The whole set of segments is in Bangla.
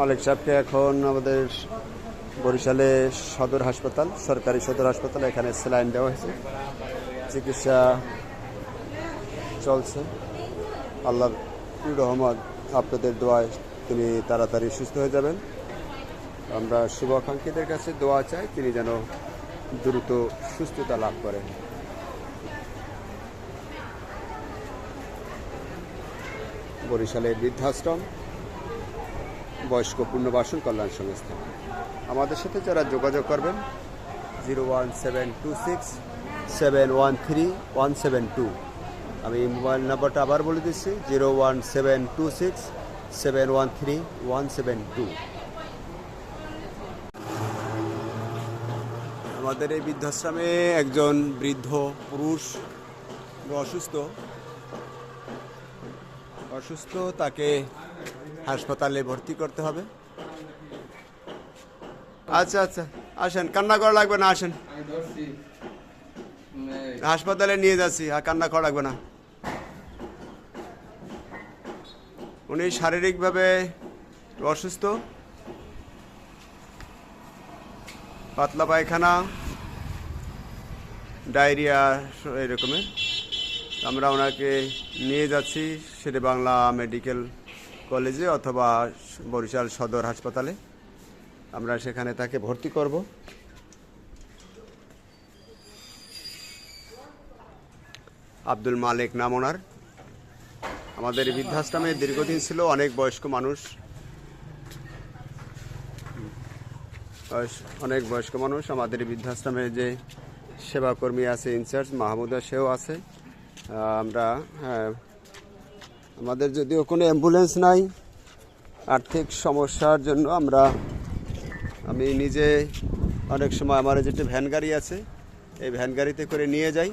মালিক সাহেবকে এখন আমাদের বরিশালে সদর হাসপাতাল, সরকারি সদর হাসপাতাল, এখানে স্যালাইন দেওয়া হয়েছে। চিকিৎসা চলছে। আল্লাহ রহমত, আপনাদের দোয়ায় তিনি তাড়াতাড়ি সুস্থ হয়ে যাবেন। আমরা শুভাকাঙ্ক্ষীদের কাছে দোয়া চাই, তিনি যেন দ্রুত সুস্থতা লাভ করেন। বরিশালের বৃদ্ধাশ্রম বয়স্ক পুনর্বাসন কল্যাণ সংস্থা। আমাদের সাথে যারা যোগাযোগ করবেন, zero one seven two six seven one three one seven two. আমি মোবাইল নাম্বারটা আবার বলে দিচ্ছি, zero one seven two six seven one three one seven two. আমাদের এই বৃদ্ধাশ্রমে একজন বৃদ্ধ পুরুষ অসুস্থ। অসুস্থ, তাকে হাসপাতালে ভর্তি করতে হবে। আচ্ছা আচ্ছা। আসেন কান্না করা লাগবে না আসেন। হাসপাতালে নিয়ে যাচ্ছি আর কান্না করা লাগবে না। উনি শারীরিকভাবে অসুস্থ। পাতলা পায়খানা ডায়রিয়া এরকমের। আমরা ওনাকে নিয়ে যাচ্ছি সেটা বাংলা মেডিকেল কলেজে অথবা বরিশাল সদর হাসপাতালে। আমরা সেখানে তাকে ভর্তি করব। আব্দুল মালিক নাম ওনার। আমাদের বৃদ্ধাশ্রমে দীর্ঘদিন ছিল, অনেক বয়স্ক মানুষ। অনেক বয়স্ক মানুষ। আমাদের বৃদ্ধাশ্রমে যে সেবাকর্মী আছে, ইনচার্জ মাহমুদা সেও আছে। আমরা হ্যাঁ আমাদের যদিও কোনো অ্যাম্বুলেন্স নাই, আর্থিক সমস্যার জন্য আমরা, আমি নিজে অনেক সময় আমার যেটা ভ্যান গাড়ি আছে, এই ভ্যান গাড়িতে করে নিয়ে যাই।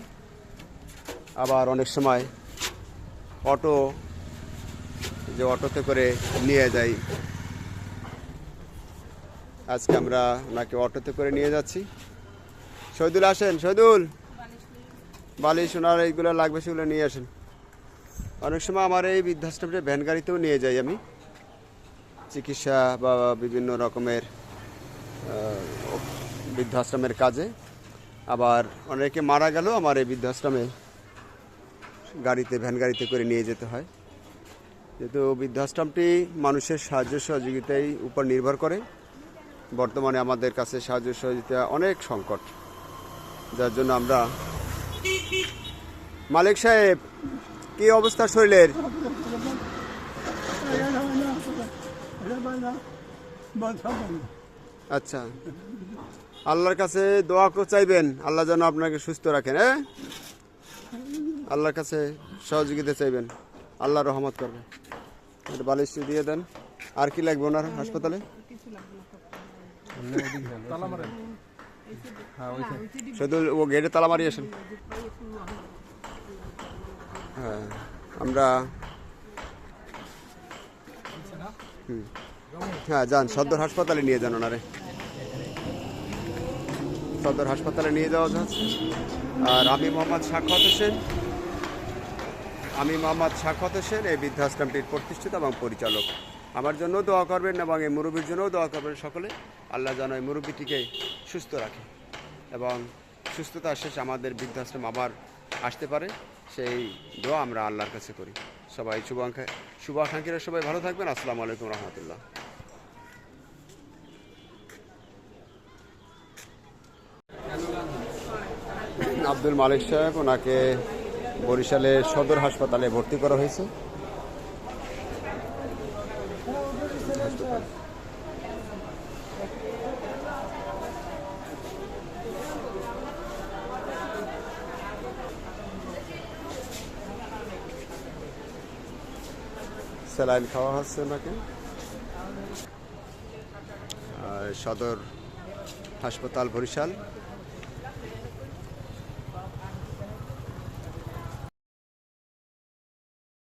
আবার অনেক সময় অটো যে অটোতে করে নিয়ে যাই। আজকে আমরা ওনাকে অটোতে করে নিয়ে যাচ্ছি। শহীদুল আসেন, শহীদুল! বালিশ ওনার এইগুলো লাগবে সেগুলো নিয়ে আসেন। অনেক সময় আমার এই বৃদ্ধাশ্রমে ভ্যান গাড়িতেও নিয়ে যাই আমি। চিকিৎসা বা বিভিন্ন রকমের বৃদ্ধাশ্রমের কাজে। আবার অনেকে মারা গেল আমার এই বৃদ্ধাশ্রমে গাড়িতে, ভ্যান গাড়িতে করে নিয়ে যেতে হয়। যেহেতু বৃদ্ধাশ্রমটি মানুষের সাহায্য সহযোগিতায় উপর নির্ভর করে, বর্তমানে আমাদের কাছে সাহায্য সহযোগিতা অনেক সংকট, যার জন্য আমরা মালিক সাহেব কি অবস্থা শরীরের? আচ্ছা। আল্লাহর কাছে দোয়া করে চাইবেন আল্লাহ যেন আপনাকে সুস্থ রাখেন হ্যাঁ? আল্লাহর কাছে সহযোগিতা চাইবেন আল্লাহ রহমত করবে একটা বালিশ দিয়ে দেন। আর কি লাগবে ওনার হাসপাতালে? শুধু ও গেটে তালা মারি আসেন। হ্যাঁ আমরা। হ্যাঁ যান, সদর হাসপাতালে নিয়ে যান ওনারে। সদর হাসপাতালে নিয়ে যাওয়া যাচ্ছে। আর আমি মোহাম্মদ সাক্ষত হোসেন। আমি মোহাম্মদ সাক্ষত হোসেন, এই বৃদ্ধাশ্রমটির প্রতিষ্ঠিত এবং পরিচালক। আমার জন্য দোয়া করবেন এবং এই মুরব্বীর জন্যও দোয়া করবেন সকলে। আল্লাহ যেন এই মুরব্বীটিকে সুস্থ রাখে এবং সুস্থতার শেষে আমাদের বৃদ্ধাশ্রম আবার আসতে পারে। সেই দোয়া আমরা আল্লাহর কাছে করি। সবাই শুভাকাঙ্ক্ষা শুভাকাঙ্ক্ষীরা সবাই ভালো থাকবেন। আসসালামু আলাইকুম রহমতুল্লাহ। আব্দুল মালিক সাহেব, ওনাকে বরিশালের সদর হাসপাতালে ভর্তি করা হয়েছে। স্যালাইন খাওয়া হচ্ছে নাকি? সদর হাসপাতাল বরিশাল।